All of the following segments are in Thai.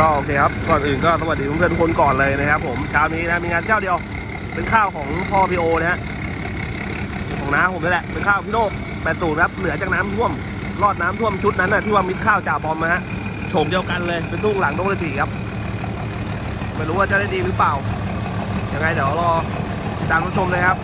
ก็โอเคครับ ก่อนอื่นก็สวัสดีเพื่อนๆทุกคนก่อนเลยนะครับผมเช้านี้นะมีงานเจ้าเดียว เป็นข้าวของพ่อพีโอนะฮะของน้าผมนี่แหละ เป็นข้าวพี่โลกแปดสูตรครับเหลือจากน้ำท่วม รอดน้ำท่วมชุดนั้นน่ะที่ว่ามิดข้าวจ่าบอมนะฮะโฉมเดียวกันเลยเป็นตุ้งหลังนกกระสีครับไม่รู้ว่าจะได้ดีหรือเปล่ายังไงเดี๋ยวรอติดตามชมเลยครับ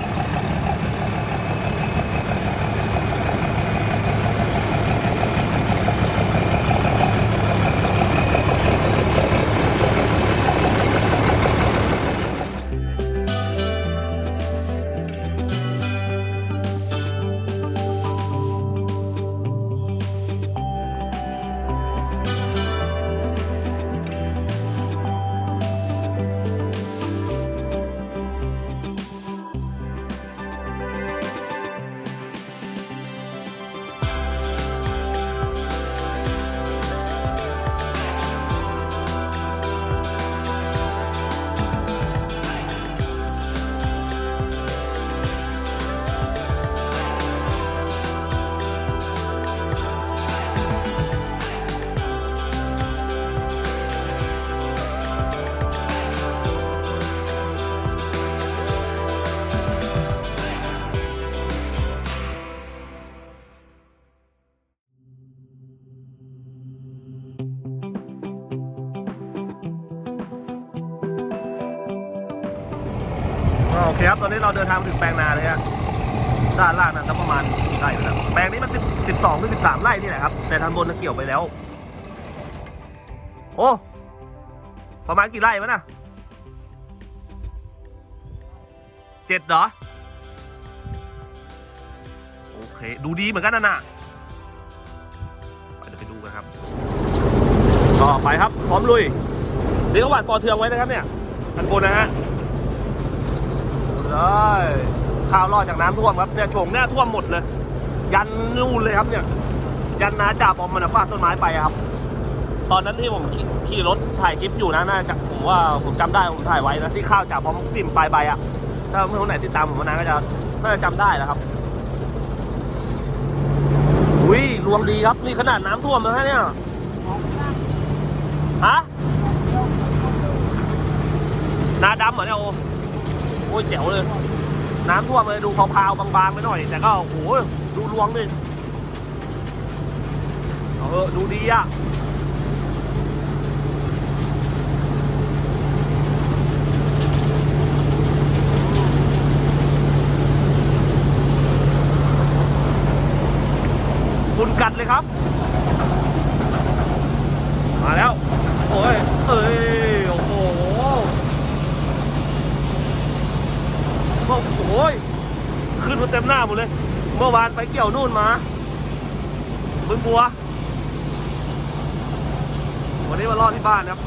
ตอนนี้เราเดินทางมาถึงแปลงนาเลยฮะด้านล่างนั้นก็ประมาณกี่ไร่นะครับแปลงนี้มันสิบสองหรือสิบสามไร่นี่แหละครับ แต่ทางบนน่ะเกี่ยวไปแล้ว โอ้ประมาณกี่ไร่วะน่ะเจ็ดเหรอ โอเค ดูดีเหมือนกันนะน่ะไปเดี๋ยวไปดูกันครับก็ไปครับ พร้อมลุยเดี๋ยวก็หวานปอเทืองไว้นะครับเนี่ยอันบนนะฮะ เลยข้าวรอดจากน้ำท่วมครับเนี่ยโฉงหน้าท่วมหมดเลย ยันนู่นเลยครับเนี่ย ยันนาจ่าบอมมันฟาดต้นไม้ไปครับ ตอนนั้นที่ผมขี่ขี่รถถ่ายคลิปอยู่นะน่าจะผมว่าผมจำได้ผมถ่ายไว้นะที่ข้าวจ่าบอมปิ่มปลายใบอะถ้าเพื่อนคนไหนติดตามผมมานานก็จะน่าจะจำได้แหละครับอุ้ยรวงดีครับนี่ขนาดน้ำท่วมนะฮะเนี่ยฮะนาดำเหรอเนี่ยโอ อ้ยเจ๋วเลย น้ำท่วมเลยดูพาวๆบางๆไปหน่อย แต่ก็โอ้โหดูรวงดิเอาเออดูดีอะคุณกัดเลยครับ มาแล้ว โอ้ย เอ้ย โอ้โห ก็โอ้ยขึ้นมาเต็ม หมดเลย เมื่อวานไปเกี่ยวนู่นมาบึงบัว วันนี้มารอดที่บ้านครับ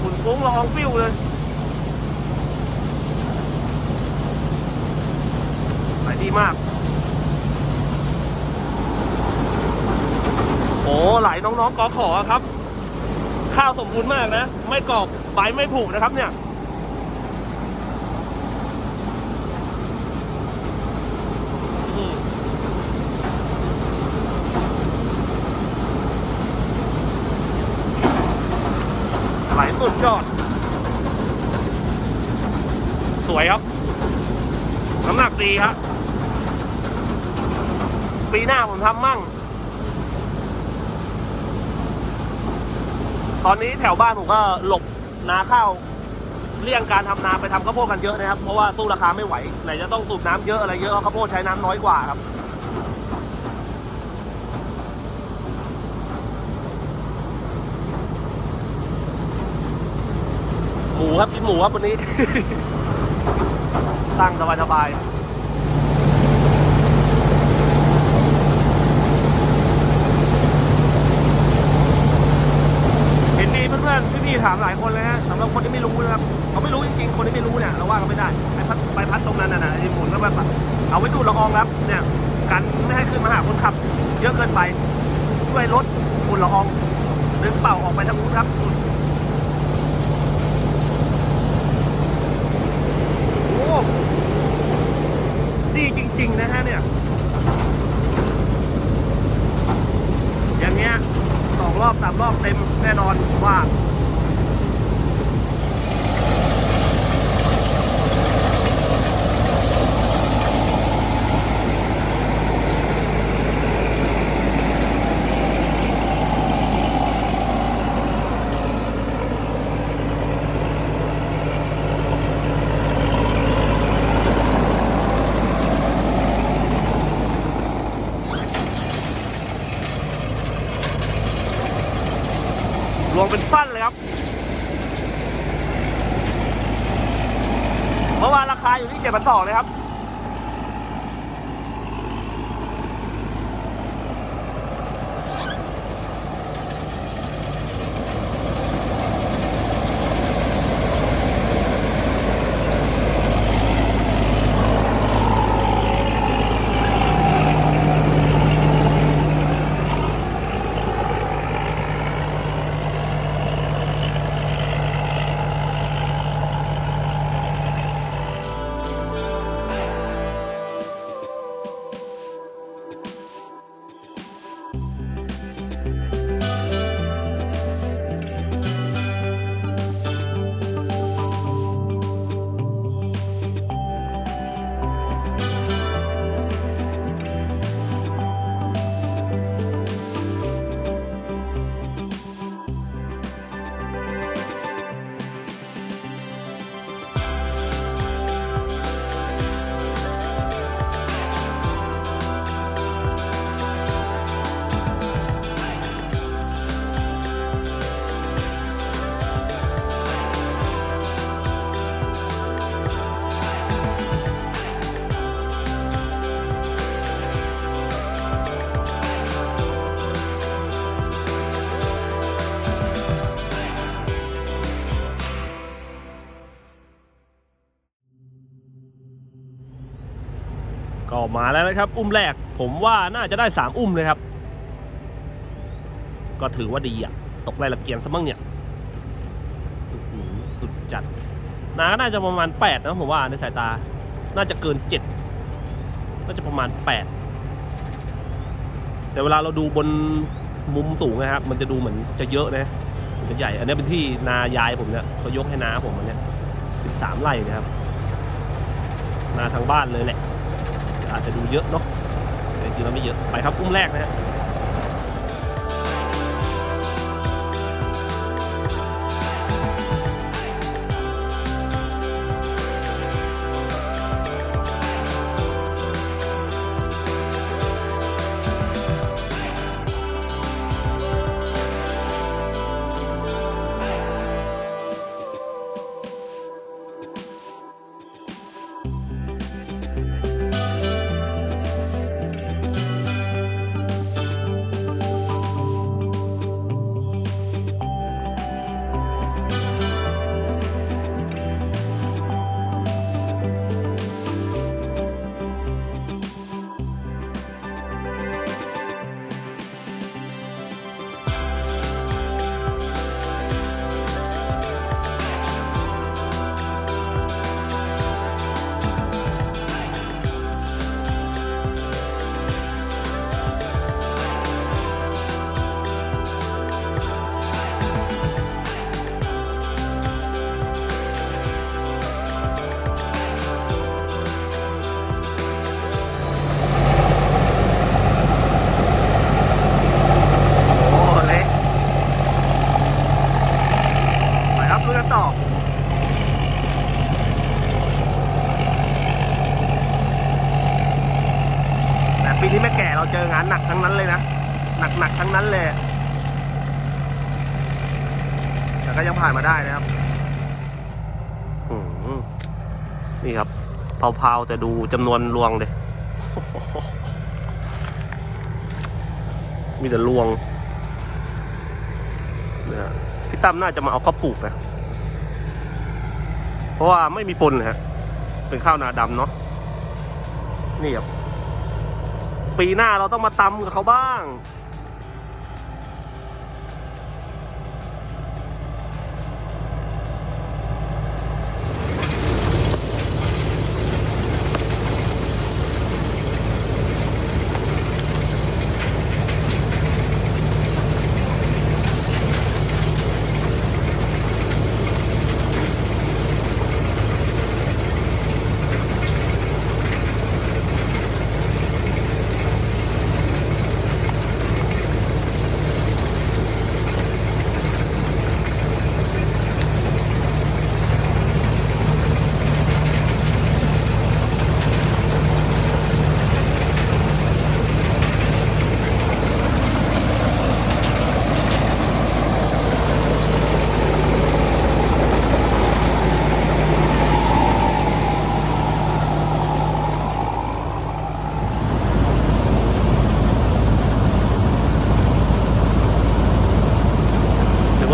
ฝุ่นฟุ้งละอองฟิวเลยขายดีมาก โอ้หลายน้องๆกอขอครับ ข้าวสมบูรณ์มากนะ ไม่กรอบใบไม่ผุนะครับเนี่ย อืมไหล สุดยอด สวยครับ น้ำหนักดีครับปีหน้าผมทำมั่ง ตอนนี้แถวบ้านผมก็หลบนาข้าวเลี่ยงการทำนาไปทำข้าวโพดกันเยอะนะครับ เพราะว่าสู้ราคาไม่ไหว ไหนจะต้องสูบน้ำเยอะอะไรเยอะข้าวโพดใช้น้ำน้อยกว่าครับ หมูครับกินหมูครับวันนี้ ตั้งสบายสบายเห็นดีเพื่อนๆพี่ๆถามหลายคนเลยฮะสำหรับคนที่ไม่รู้นะครับเขาไม่รู้จริงๆคนที่ไม่รู้เนี่ยเราว่ากันไม่ได้ไปพัดไปพัดตรงนั้นน่ะนะไอ้หมุนก็แบบเอาไว้ดูดละอองครับเนี่ยกันไม่ให้ขึ้นมาหาคนขับ เยอะเกินไปช่วยลดฝุ่นละอองดึงเป่าออกไปทางนู้นครับโอ้ดีจริง ๆ นะฮะเนี่ย รอบสามรอบเต็มแน่นอนผมว่า รวง เป็นฟันเลยครับ เมื่อวานราคาอยู่ที่เจ็ดพันสองเลยครับ มาแล้วนะครับ อุ้มแรกผมว่าน่าจะได้สามอุ้มเลยครับ ก็ถือว่าดีอะ ตกไล่ละเกียงซะมั่งเนี่ยสุดจัดนาก็น่าจะประมาณแปดนะผมว่าในสายตา น่าจะเกินเจ็ดน่าจะประมาณแปดแต่เวลาเราดูบนมุมสูงนะครับ มันจะดูเหมือนจะเยอะนะมันจะใหญ่ อันนี้เป็นที่นายายผมเนี่ยเขายกให้นาผมอันเนี้ยสิบสามไร่นะครับนาทางบ้านเลยแหละ อาจจะดูเยอะเนาะแต่จริงๆแล้วไม่เยอะไปครับอุ้มแรกนะฮะ เราเจองานหนักทั้งนั้นเลยนะหนักๆทั้งนั้นเลยแต่ก็ยังผ่านมาได้นะครับนี่ครับเผาๆแต่ดูจำนวนรวงเลยมีแต่รวงนะพี่ตั้มน่าจะมาเอาข้าวปลูกนะ เพราะว่าไม่มีปนฮะ เป็นข้าวนาดำเนาะ นี่ครับ ปีหน้าเราต้องมาตำกับเขาบ้าง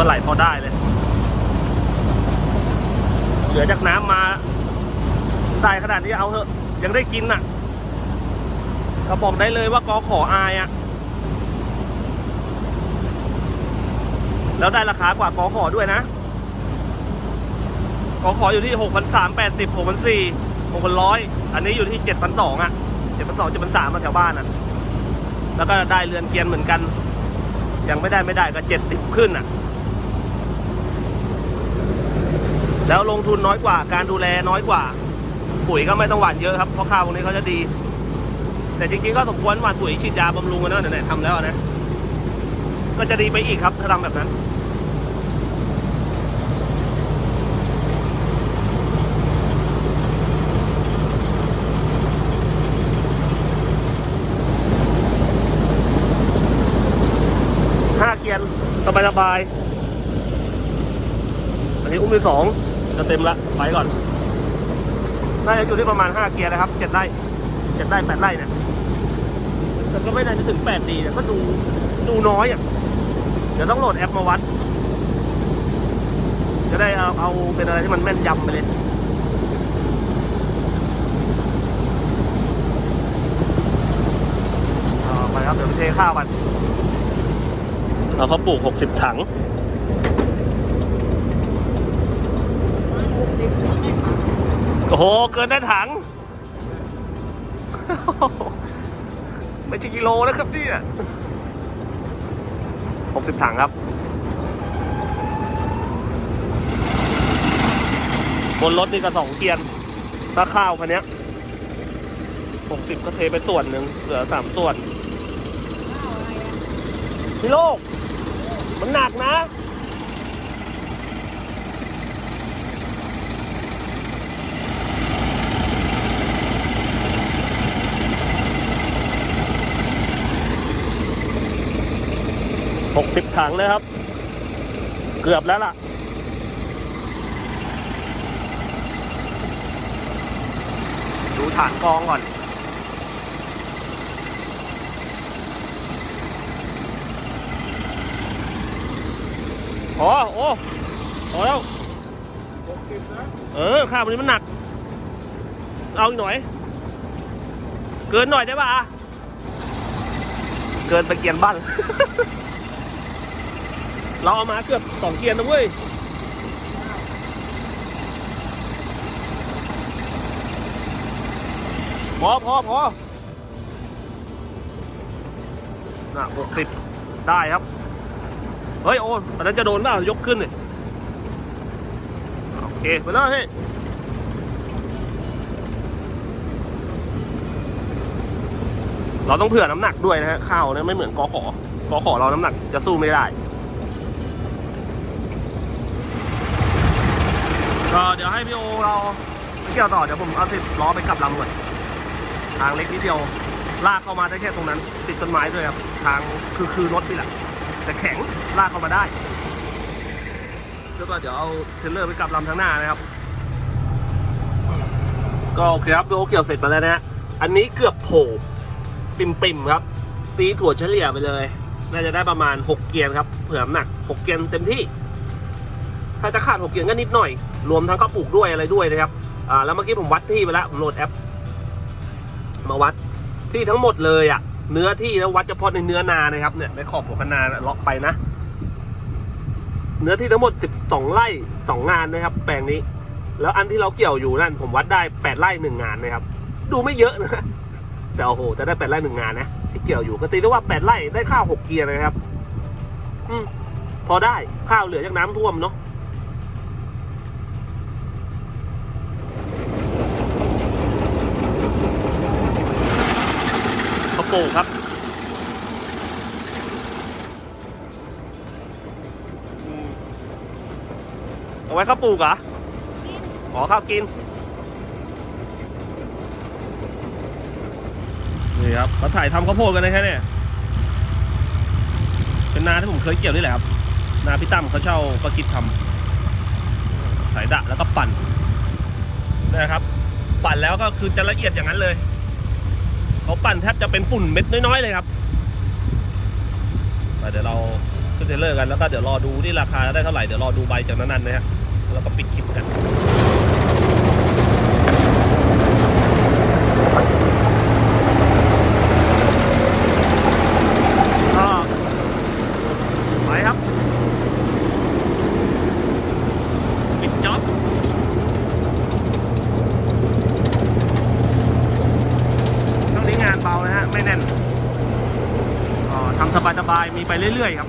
ว่าไหลพอได้เลย เหลือจากน้ำมาได้ขนาดนี้เอาเถอะ ยังได้กินน่ะก็บอกได้เลยว่ากอขออายอะแล้วได้ราคากว่ากอขอด้วยนะกอขออยู่ที่หกพันสามแปดสิบหกพันสี่หกพันร้อยอันนี้อยู่ที่เจ็ดพันสองอะเจ็ดพันสองเจ็ดพันสามมาแถวบ้านอะแล้วก็ได้เรือนเกียนเหมือนกัน ยังไม่ได้ไม่ได้ก็เจ็ดสิบขึ้นอะ แล้วลงทุนน้อยกว่า การดูแลน้อยกว่า ปุ๋ยก็ไม่ต้องหว่านเยอะครับเพราะข้าวพวกนี้เขาจะดี แต่จริงๆก็สมควรหว่านปุ๋ยฉีดยาบำรุงกันนะไหนๆทำแล้วนะ ก็จะดีไปอีกครับถ้าทำแบบนั้นห้าเกียนสบายสบายๆอันนี้อุ้มที่สอง จะเต็มละไปก่อนน่าจะอยู่ที่ประมาณห้าเกียร์นะครับเจ็ดไร่เจ็ดไร่แปดไร่เนี่ยแต่ก็ไม่น่าจะถึงแปดดีเนี่ยก็ดูดูน้อยอะเดี๋ยวต้องโหลดแอปมาวัด จะได้เอาเอาเป็นอะไรที่มันแม่นยำไปเลยเอาไปครับเดี๋ยวไปเทข้าวกันเราเขาปลูก 60 ถัง โอ้โห เกินได้ถัง ไม่ใช่กิโลนะครับเนี่ย60ถังครับ บนรถนี่ก็สองเกียนถ้าข้าวคันนี้ย60ก็เทไปส่วนหนึ่งเหลือสามส่วนพี่โลก มันหนักนะ สิบถังเลยครับ เกือบแล้วล่ะ ดูฐานกองก่อน อ๋อ โอ้พอแล้วเออ ข้าวมันนี้มันหนัก เอาอีกหน่อย เกินหน่อยได้ป่ะอะเกินไปเกียนบ้าน เราเอามาเกือบสองเกียนนะเว้ยพอพอพอน่ะหกสิบได้ครับ เฮ้ย โอ้อันนั้นจะโดนเปล่ายกขึ้นเลยโอเค ไปเลยพี่เราต้องเผื่อน้ำหนักด้วยนะฮะข้าวเนี่ยไม่เหมือนกอขอกอขอเราน้ำหนักจะสู้ไม่ได้ ก็เดี๋ยวให้พี่โอเราไปเกี่ยวต่อเดี๋ยวผมเอาสิบล้อไปกลับลำก่อนทางเล็กนิดเดียวลากเข้ามาได้แค่ตรงนั้น ติดต้นไม้ด้วยครับทางคือคือรถนี่แหละแต่แข็งลากเข้ามาได้แล้วก็เดี๋ยวเอาเทรลเลอร์ไปกลับลำทางหน้านะครับ ก็โอเคครับดูเกี่ยวเสร็จมาแล้วนะฮะอันนี้เกือบโผล่ปิ่มปิมๆครับ ตีถั่วเฉลี่ยไปเลยน่าจะได้ประมาณ 6 เกียร์ครับ เผื่อหนัก 6 เกียร์เต็มที่ ถ้าจะขาด 6 เกียร์ก็นิดหน่อย รวมทั้งเขาปลูกด้วยอะไรด้วยนะครับอ่าแล้วเมื่อกี้ผมวัดที่ไปแล้วผมโหลดแอป มาวัดที่ทั้งหมดเลยอะ่ะ เนื้อที่แล้ววัดเฉพาะในเนื้อนานะครับเนี่ยในขอบหัวคนาเลาะไปนะ เนื้อที่ทั้งหมด 12ไร่2งานนะครับ แปลงนี้ แล้วอันที่เราเกี่ยวอยู่นั่น ผมวัดได้8ไร่หนึ่งานนะครับ ดูไม่เยอะนะแต่โอ้โหแต่ได้8ไร่หนึ่งานนะที่เกี่ยวอยู่ก็ตีได้ว่า8ไร่ได้ข้าว6เกียร์นะครับ อืมพอได้ข้าวเหลือจากน้ำท่วมเนาะ ปลูกครับเอาไว้ข้าวปลูกเหรอขอข้าวกิน นี่ครับ มาถ่ายทำข้าวโพดกันเลยแค่นี้เป็นนาที่ผมเคยเกี่ยวนี่แหละครับ นาพี่ตั้มเขาเช่าประกิดทำสายดะแล้วก็ปั่นนะครับ ปั่นแล้วก็คือจะละเอียดอย่างนั้นเลย เขาปั่นแทบจะเป็นฝุ่นเม็ดน้อยๆเลยครับเดี๋ยวเราไปขึ้นเทรลเลอร์กันแล้วก็เดี๋ยวรอดูที่ราคาได้เท่าไหร่เดี๋ยวรอดูใบจากนั้นๆนะฮะแล้วก็ปิดคลิปกัน ก็ไปครับปิดจ็อบช่วงนี้งานเบานะฮะ ไม่แน่นก็ทำสบายๆ มีไป เรื่อยๆครับ